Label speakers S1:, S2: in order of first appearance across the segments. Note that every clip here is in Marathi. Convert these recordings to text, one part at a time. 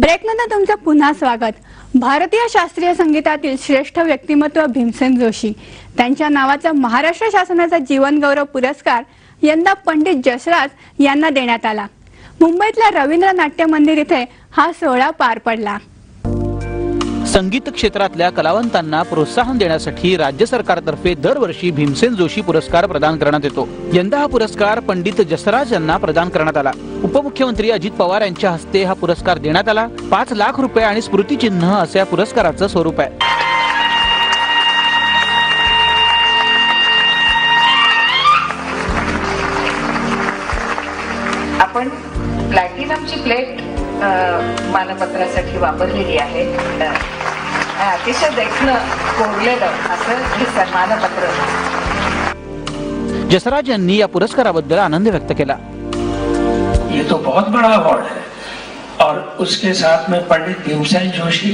S1: ब्रेकनंतर तुमचं पुन्हा स्वागत. भारतीय शास्त्रीय संगीतातील श्रेष्ठ व्यक्तिमत्व भीमसेन जोशी. त्यांच्या नावाचा महाराष्ट्र शासनाचा जीवनगौरव पुरस्कार यंदा पंडित जसराज यांना देण्यात आला. मुंबईतल्या रवींद्र नाट्य मंदिर इथे हा सोहळा पार पडला.
S2: संगीत क्षेत्रातल्या कलावंतांना प्रोत्साहन देण्यासाठी राज्य सरकारतर्फे दरवर्षी भीमसेन जोशी पुरस्कार प्रदान करण्यात येतो. यंदा हा पुरस्कार पंडित जसराज यांना प्रदान करण्यात आला. उपमुख्यमंत्री अजित पवार यांच्या हस्ते हा पुरस्कार देण्यात आला. पाच लाख रुपये आणि स्मृतिचिन्ह असं या पुरस्काराचं स्वरूप आहे.
S3: आपण प्लॅटिनमची प्लेट मानपत्रासाठी वापरलेली आहे. अतिशय देखणं कोरलेलं असं हे सन्मानपत्र
S2: जसराज यांनी या पुरस्काराबद्दल आनंद व्यक्त केला.
S4: ये तो बहुत बड़ा अवार्ड है। और उसके साथ में पंडित भीमसेन जोशी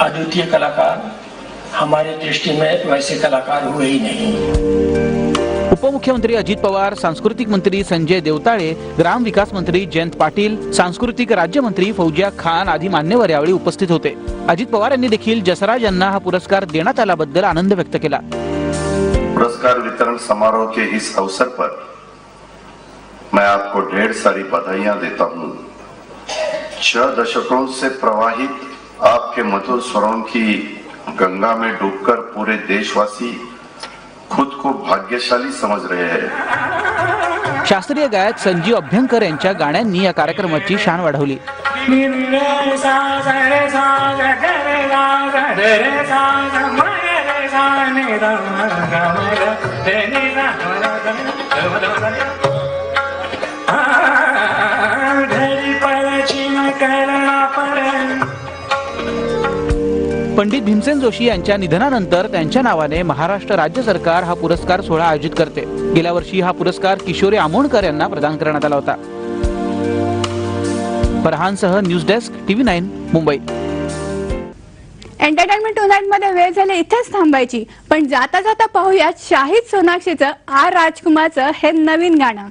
S4: अद्वितीय कलाकार हमारी दृष्टि में वैसे कलाकार हुए ही नहीं।
S2: उपमुख्यमंत्री अजित पवार सांस्कृतिक मंत्री संजय देवताळे ग्रामविकास मंत्री जयंत पाटील सांस्कृतिक राज्यमंत्री फौजिया खान आदी मान्यवर यावेळी उपस्थित होते. अजित पवार यांनी देखील जसराज यांना हा पुरस्कार देण्यात आल्याबद्दल आनंद व्यक्त केला.
S5: पुरस्कार वितरण समारोह के इस अवसर पर मैं आपको ढेर सारी बधाइयां देता हूं। छह दशकों से प्रवाहित आपके मधुर स्वरों की गंगा में डूबकर पूरे देशवासी खुद को भाग्यशाली समझ रहे हैं।
S2: शास्त्रीय गायक संजीव अभ्यंकर यांच्या गाण्यांनी या कार्यक्रमाची शान वाढवली. पंडित भीमसेन जोशी यांच्या निधनानंतर त्यांच्या नावाने महाराष्ट्र राज्य सरकार हा पुरस्कार सोहळा आयोजित करते. गेल्या वर्षी हा पुरस्कार किशोरी आमोणकर यांना प्रदान करण्यात आला होता. फरहानसह news desk TV nine Mumbai.
S1: Entertainment टुनाईटमध्ये वेळ झाली इथेच थांबायची. पण जाता जाता पाहूया शाहिद सोनाक्षीचं आर राजकुमारचं हे नवीन गाणं.